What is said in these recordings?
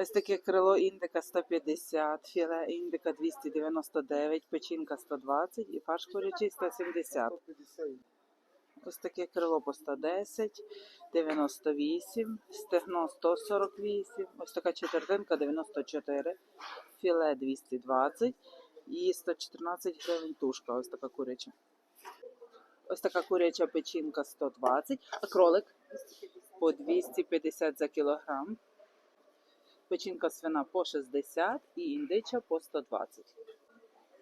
Ось таке крило індика 150, філе індика 299, печінка 120 і фарш курячий 170. Ось таке крило по 110, 98, стегно 148, ось така четвертинка 94, філе 220 і 114 гривень тушка, ось така куряча. Ось така куряча печінка 120, а кролик по 250 за кілограм. Печінка свина по 60 і індича по 120.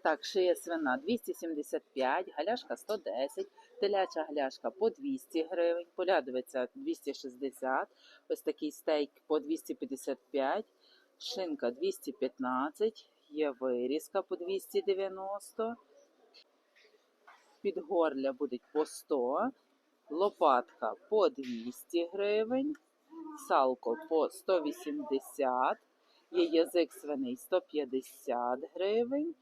Так, шия свина 275, галяшка 110, теляча галяшка по 200 гривень, полядовиця 260, ось такий стейк по 255, шинка 215, є вирізка по 290, підгорля будуть по 100, лопатка по 200 гривень, салко по 180, є язик свиний 150 гривень,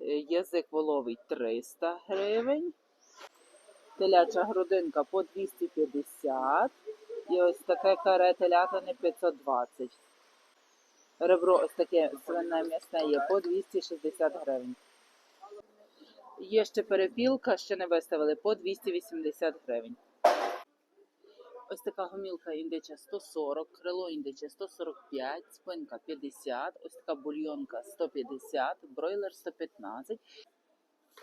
е, язик воловий 300 гривень, теляча грудинка по 250 і ось таке каре телятини 520. Ребро ось таке свине м'ясне є по 260 гривень. Є ще перепілка, ще не виставили по 280 гривень. Ось така гомілка індича 140, крило індича 145, спинка 50, ось така бульйонка 150, бройлер 115.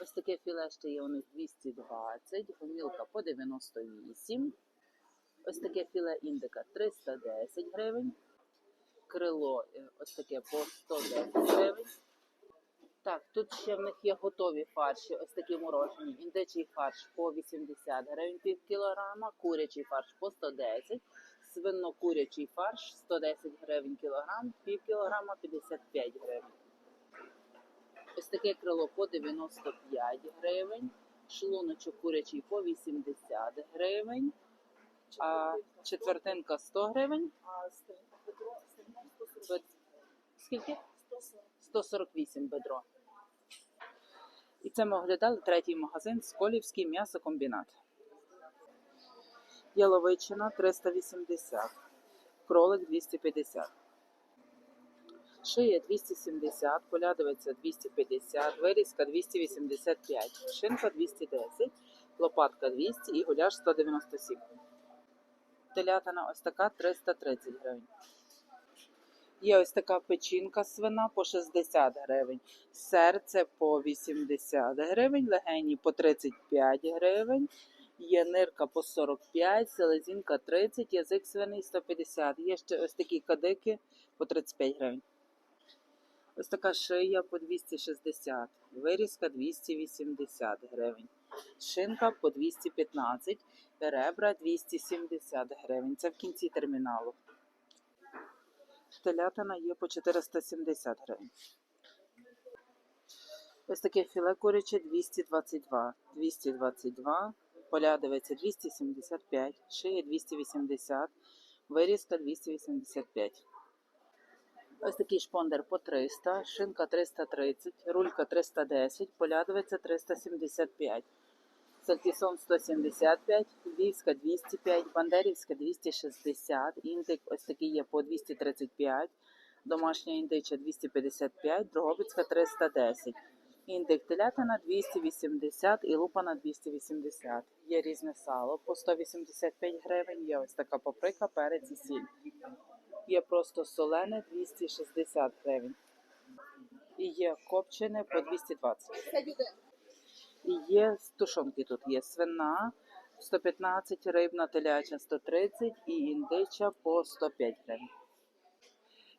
Ось таке філе ще є у них 220, гомілка по 98. Ось таке філе індика 310 гривень. Крило е, ось таке по 110 гривень. Так, тут ще в них є готові фарші, ось такі морожені. Індичий фарш по 80 гривень пів кілограма, курячий фарш по 110, свино-курячий фарш 110 гривень кілограм, пів кілограма 55 гривень. Ось таке крило по 95 гривень, шлуночок курячий по 80 гривень, а четвертинка 100 гривень. Скільки? 148 бедро. І це ми оглядали третій магазин Сколівський м'ясокомбінат. Яловичина 380, кролик 250, шия 270, полядовиця 250, вирізка 285, шинка 210, лопатка 200 і гуляш 197. Телятина ось така 330 гривень. Є ось така печінка свина по 60 гривень, серце по 80 гривень, легені по 35 гривень, є нирка по 45, селезінка 30, язик свиний 150. Є ще ось такі кадики по 35 гривень. Ось така шия по 260, вирізка 280 гривень, шинка по 215, ребра 270 гривень. Це в кінці терміналу. Телятина є по 470 гривень. Ось таке філе куряче 222. 222, полядовиця 275, шия 280, вирізка 285. Ось такий шпондер по 300, шинка 330, рулька 310, полядовиця 375. Сальтісон 175, львівська 205, бандерівська 260, індик ось такий є по 235, домашня індича 255, Дрогобицька 310, індик телятина 280 і лупана 280. Є різне сало по 185 гривень, є ось така паприка, перець і сіль. Є просто солене 260 гривень. І є копчене по 220. Є тушонки тут є свина 115, рибна теляча 130 і індича по 105 гривень.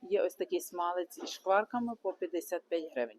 Є ось такий смалець із шкварками по 55 гривень.